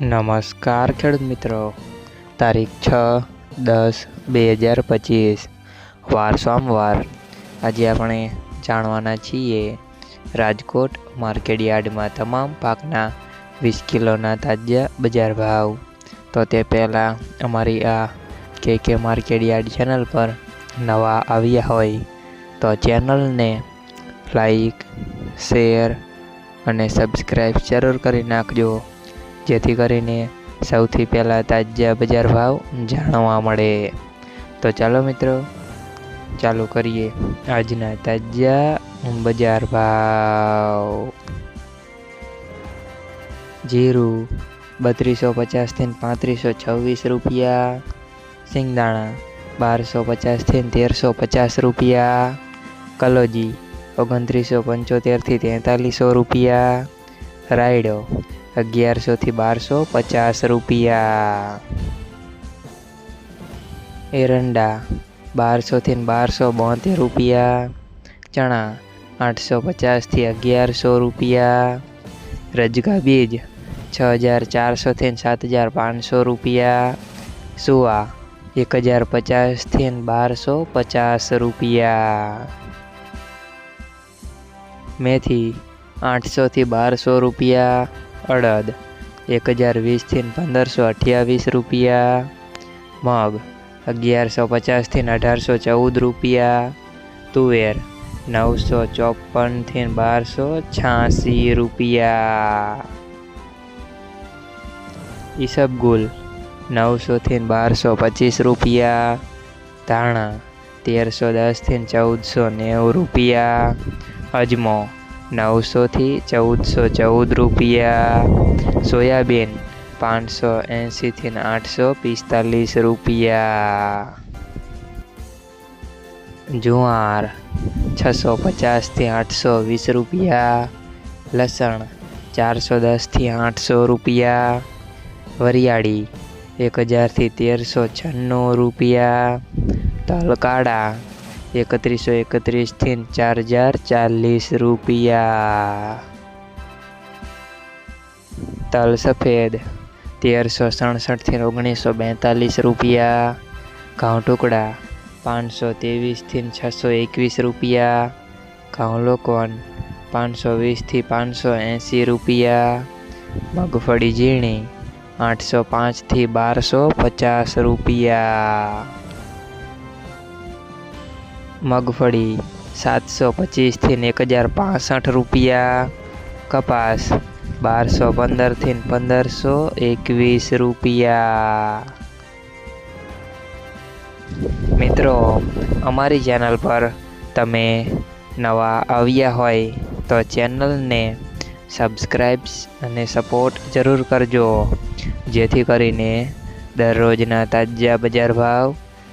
નમસ્કાર ખેડૂત મિત્રો. તારીખ છ દસ બે હજાર પચીસ, વાર સોમવાર. આજે આપણે જાણવાના છીએ રાજકોટ માર્કેટ યાર્ડમાં તમામ પાકના વીસ કિલોના તાજા બજાર ભાવ. તો તે પહેલાં અમારી આ કે કે માર્કેટ યાર્ડ ચેનલ પર નવા આવ્યા હોય તો ચેનલને લાઈક, શેર અને સબસ્ક્રાઈબ જરૂર કરી નાખજો. જેથી કરીને સૌથી પહેલાં તાજા બજાર ભાવ જાણવા મળે. તો ચાલો મિત્રો, ચાલુ કરીએ આજના તાજા બજાર ભાવ. જીરું બત્રીસો પચાસથી પાંત્રીસો છવ્વીસ રૂપિયા. સિંગદાણા બારસો પચાસથી તેરસો પચાસ રૂપિયા. કલોજી ઓગણત્રીસો પંચોતેરથી તેતાલીસો રૂપિયા. રાયડો અગિયારસોથી બારસો પચાસ રૂપિયા. એરંડા બારસોથી બારસો બોતેર રૂપિયા. ચણા આઠસો પચાસથી અગિયારસો રૂપિયા. રજગા બીજ છ હજાર ચારસોથી સાત હજાર પાંચસો રૂપિયા. સુવા એક હજાર પચાસથી બારસો પચાસ રૂપિયા. મેથી આઠસોથી બારસો રૂપિયા. અડદ એક હજાર વીસથી પંદરસો અઠ્યાવીસ રૂપિયા. મગ અગિયારસો પચાસથી અઢારસો ચૌદ રૂપિયા. તુવેર નવસો ચોપનથી બારસો છ્યાસી રૂપિયા. ઈસબગુલ નવસોથી બારસો પચીસ રૂપિયા. ધાણા, તેરસો દસથી ચૌદસો નેવું રૂપિયા. અજમો નવસોથી ચૌદસો ચૌદ રૂપિયા. સોયાબીન પાંચસો એંશીથી આઠસો પિસ્તાલીસ રૂપિયા. જુવાર છસો પચાસથી આઠસો વીસ રૂપિયા. લસણ ચારસો દસથી આઠસો રૂપિયા. વરિયાળી એક હજારથી તેરસો છન્નું રૂપિયા. તલ કાળા એકત્રીસો એકત્રીસથી ચાર હજાર ચાલીસ રૂપિયા. તલ સફેદ, તેરસો સડસઠથી ઓગણીસો બેતાલીસ રૂપિયા. ઘઉં ટુકડા, પાંચસો ત્રેવીસથી છસો એકવીસ રૂપિયા. ઘઉં લોકોન પાંચસો વીસથી પાંચસો એંસી રૂપિયા. મગફળી ઝીણી, આઠસો પાંચથી બારસો પચાસ રૂપિયા. મગફળી સાતસો પચીસથી એક હજાર પાસઠ રૂપિયા. કપાસ બારસો પંદરથી પંદરસો એકવીસ રૂપિયા. મિત્રો, અમારી ચેનલ પર તમે નવા આવ્યા હોય તો ચેનલને સબસ્ક્રાઈબ્સ અને સપોર્ટ જરૂર કરજો. જેથી કરીને દરરોજના તાજા બજાર ભાવ